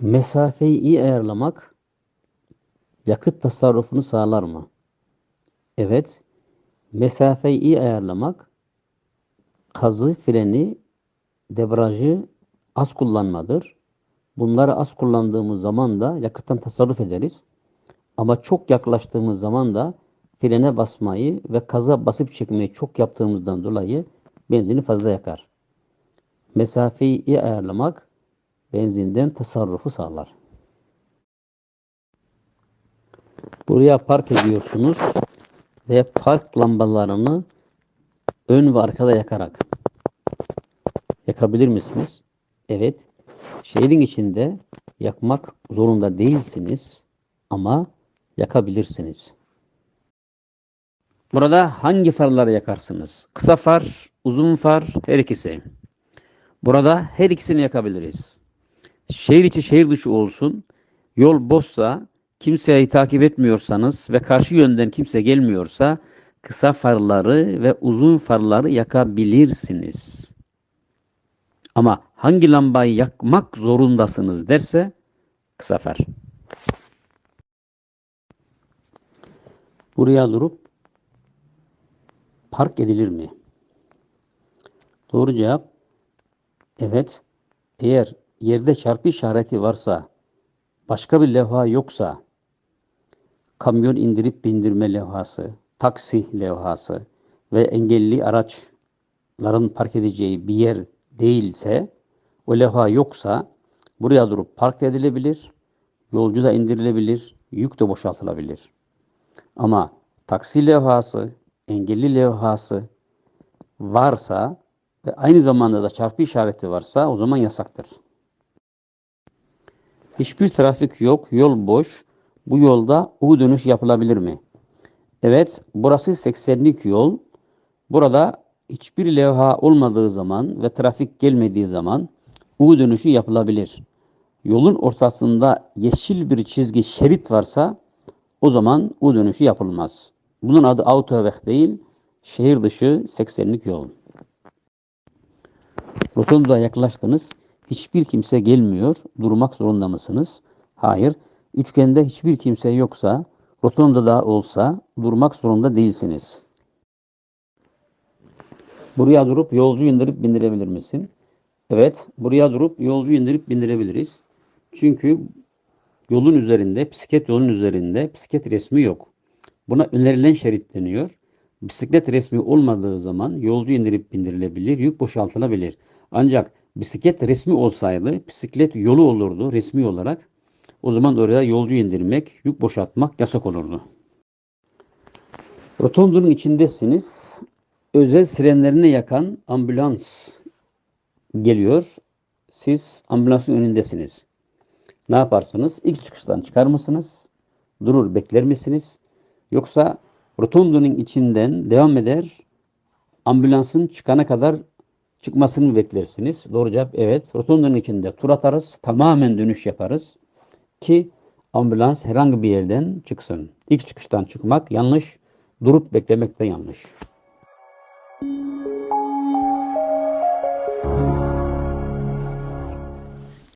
Mesafeyi iyi ayarlamak yakıt tasarrufunu sağlar mı? Evet. Mesafeyi iyi ayarlamak kazı, freni, debriyajı az kullanmadır. Bunları az kullandığımız zaman da yakıttan tasarruf ederiz. Ama çok yaklaştığımız zaman da frene basmayı ve kaza basıp çekmeyi çok yaptığımızdan dolayı benzini fazla yakar. Mesafeyi iyi ayarlamak benzinden tasarrufu sağlar. Buraya park ediyorsunuz ve park lambalarını ön ve arkada yakarak yakabilir misiniz? Evet. Şehrin içinde yakmak zorunda değilsiniz ama yakabilirsiniz. Burada hangi farları yakarsınız? Kısa far, uzun far, her ikisi. Burada her ikisini yakabiliriz. Şehir içi şehir dışı olsun, yol boşsa, kimseyi takip etmiyorsanız ve karşı yönden kimse gelmiyorsa kısa farları ve uzun farları yakabilirsiniz. Ama hangi lambayı yakmak zorundasınız derse kısa far. Buraya durup park edilir mi? Doğru cevap evet. Eğer yerde çarpı işareti varsa, başka bir levha yoksa, kamyon indirip bindirme levhası, taksi levhası ve engelli araçların park edeceği bir yer değilse, o levha yoksa buraya durup park edilebilir, yolcu da indirilebilir, yük de boşaltılabilir. Ama taksi levhası, engelli levhası varsa ve aynı zamanda da çarpı işareti varsa o zaman yasaktır. Hiçbir trafik yok, yol boş. Bu yolda U dönüş yapılabilir mi? Evet, burası 80'lik yol. Burada hiçbir levha olmadığı zaman ve trafik gelmediği zaman U dönüşü yapılabilir. Yolun ortasında yeşil bir çizgi şerit varsa o zaman U dönüşü yapılmaz. Bunun adı autovek değil, şehir dışı 80'lik yol. Rotunda yaklaştınız. Hiçbir kimse gelmiyor. Durmak zorunda mısınız? Hayır. Üçgende hiçbir kimse yoksa, rotonda da olsa durmak zorunda değilsiniz. Buraya durup yolcu indirip bindirebilir misin? Evet, buraya durup yolcu indirip bindirebiliriz. Çünkü yolun üzerinde, bisiklet yolun üzerinde bisiklet resmi yok. Buna önerilen şerit deniyor. Bisiklet resmi olmadığı zaman yolcu indirip bindirilebilir, yük boşaltılabilir. Ancak bisiklet resmi olsaydı bisiklet yolu olurdu resmi olarak. O zaman oraya yolcu indirmek, yük boşaltmak yasak olurdu. Rotondunun içindesiniz. Özel sirenlerini yakan ambulans geliyor. Siz ambulansın önündesiniz. Ne yaparsınız? İlk çıkıştan çıkar mısınız? Durur bekler misiniz? Yoksa rotondunun içinden devam eder, ambulansın çıkana kadar çıkmasını beklersiniz. Doğru cevap evet. Rotondunun içinde tur atarız. Tamamen dönüş yaparız. Ki ambulans herhangi bir yerden çıksın. İlk çıkıştan çıkmak yanlış. Durup beklemek de yanlış.